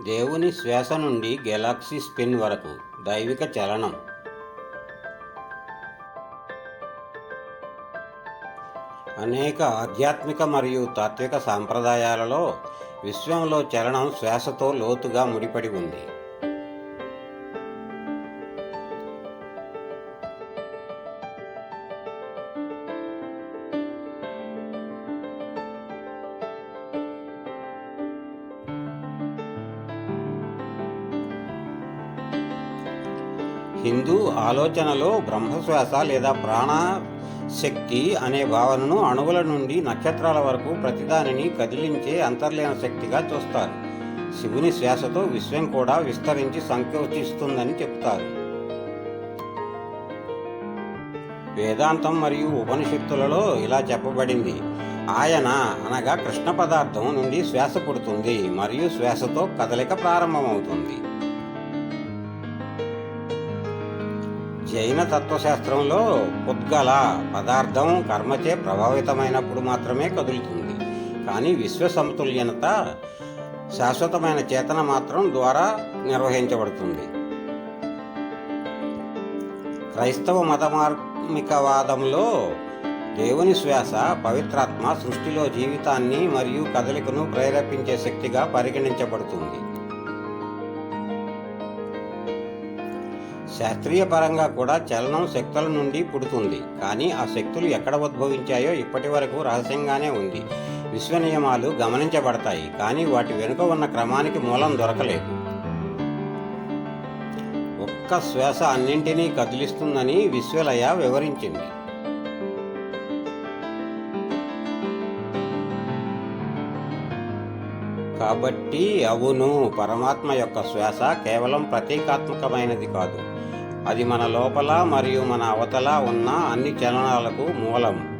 దేవుని శ్వాస నుండి గెలాక్సీ స్పిన్ వరకు దైవిక చలనం. అనేక ఆధ్యాత్మిక మరియు తాత్విక సాంప్రదాయాలలో విశ్వంలో చలనం శ్వాసతో లోతుగా ముడిపడి ఉంది. హిందూ ఆలోచనలో బ్రహ్మశ్వాస లేదా ప్రాణ శక్తి అనే భావనను అణువుల నుండి నక్షత్రాల వరకు ప్రతిదానిని కదిలించే అంతర్లీన శక్తిగా చూస్తారు. శివుని శ్వాసతో విశ్వం కూడా విస్తరించి సంకోచిస్తుందని చెప్తారు. వేదాంతం మరియు ఉపనిషత్తులలో ఇలా చెప్పబడింది. ఆయన అనగా కృష్ణ పదార్థం నుండి శ్వాస పుడుతుంది మరియు శ్వాసతో కదలిక ప్రారంభమవుతుంది. జైన తత్వశాస్త్రంలో పుద్గల పదార్థం కర్మచే ప్రభావితమైనప్పుడు మాత్రమే కదులుతుంది. కానీ విశ్వ సమతుల్యత శాశ్వతమైన చేతన మాత్రం ద్వారా నిర్వహించబడుతుంది. క్రైస్తవ మత మార్మికవాదంలో దేవుని శ్వాస పవిత్రాత్మ సృష్టిలో జీవితాన్ని మరియు కదలికను ప్రేరేపించే శక్తిగా పరిగణించబడుతుంది. శాస్త్రీయ పరంగా కూడా చలనం శక్తుల నుండి పుడుతుంది. కానీ ఆ శక్తులు ఎక్కడ ఉద్భవించాయో ఇప్పటి వరకు రహస్యంగానే ఉంది. విశ్వ నియమాలు గమనించబడతాయి కానీ వాటి వెనుక ఉన్న క్రమానికి మూలం దొరకలేదు. ఒక్క శ్వాస అన్నింటినీ కదిలిస్తుందని విశ్వలయ వివరించింది. కాబట్టి అవును పరమాత్మ యొక్క శ్వాస కేవలం ప్రతీకాత్మకమైనది కాదు. అది మన లోపల మరియు మన అవతల ఉన్న అన్ని చలనాలకు మూలం.